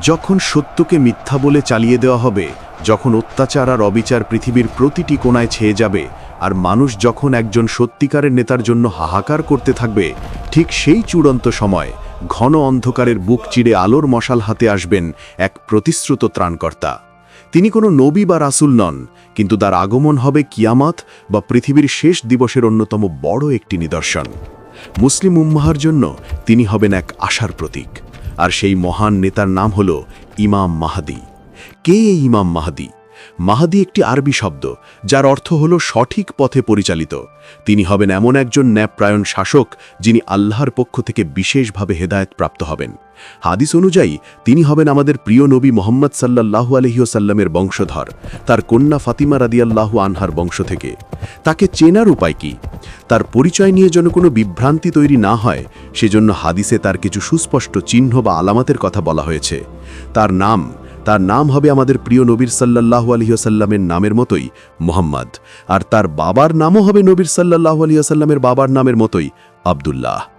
যখন সত্যকে মিথ্যা বলে চালিয়ে দেওয়া হবে, যখন অত্যাচার আর অবিচার পৃথিবীর প্রতিটি কোনায় ছেয়ে যাবে, আর মানুষ যখন একজন সত্যিকারের নেতার জন্য হাহাকার করতে থাকবে, ঠিক সেই চূড়ান্ত সময় ঘন অন্ধকারের বুক চিড়ে আলোর মশাল হাতে আসবেন এক প্রতিশ্রুত ত্রাণকর্তা। তিনি কোনো নবী বা রাসুল নন, কিন্তু তার আগমন হবে কিয়ামাত বা পৃথিবীর শেষ দিবসের অন্যতম বড় একটি নিদর্শন। মুসলিম উম্মাহার জন্য তিনি হবেন এক আশার প্রতীক। আর সেই মহান নেতার নাম হল ইমাম মাহাদি। কে এই ইমাম মাহাদি? মাহাদি একটি আরবি শব্দ, যার অর্থ হল সঠিক পথে পরিচালিত। তিনি হবেন এমন একজন ন্যায়প্রায়ণ শাসক, যিনি আল্লাহর পক্ষ থেকে বিশেষভাবে হেদায়েত প্রাপ্ত হবেন। হাদিস অনুযায়ী, তিনি হবেন আমাদের প্রিয় নবী মোহাম্মদ সাল্লাল্লাহু আলহিউসাল্লামের বংশধর, তার কন্যা ফাতিমা রাদিয়াল্লাহু আনহার বংশ থেকে। তাকে চেনার উপায় কি? তার পরিচয় নিয়ে যেন কোনো বিভ্রান্তি তৈরি না হয়, সেজন্য হাদিসে তার কিছু সুস্পষ্ট চিহ্ন বা আলামাতের কথা বলা হয়েছে। তার নাম তার নাম হবে আমাদের প্রিয় নবীর সাল্লাহ আলহিহাসাল্লামের নামের মতোই মোহাম্মদ। আর তার বাবার নামও হবে নবীর সাল্লাল্লাহু আলহিহাসাল্লামের বাবার নামের মতোই আবদুল্লাহ।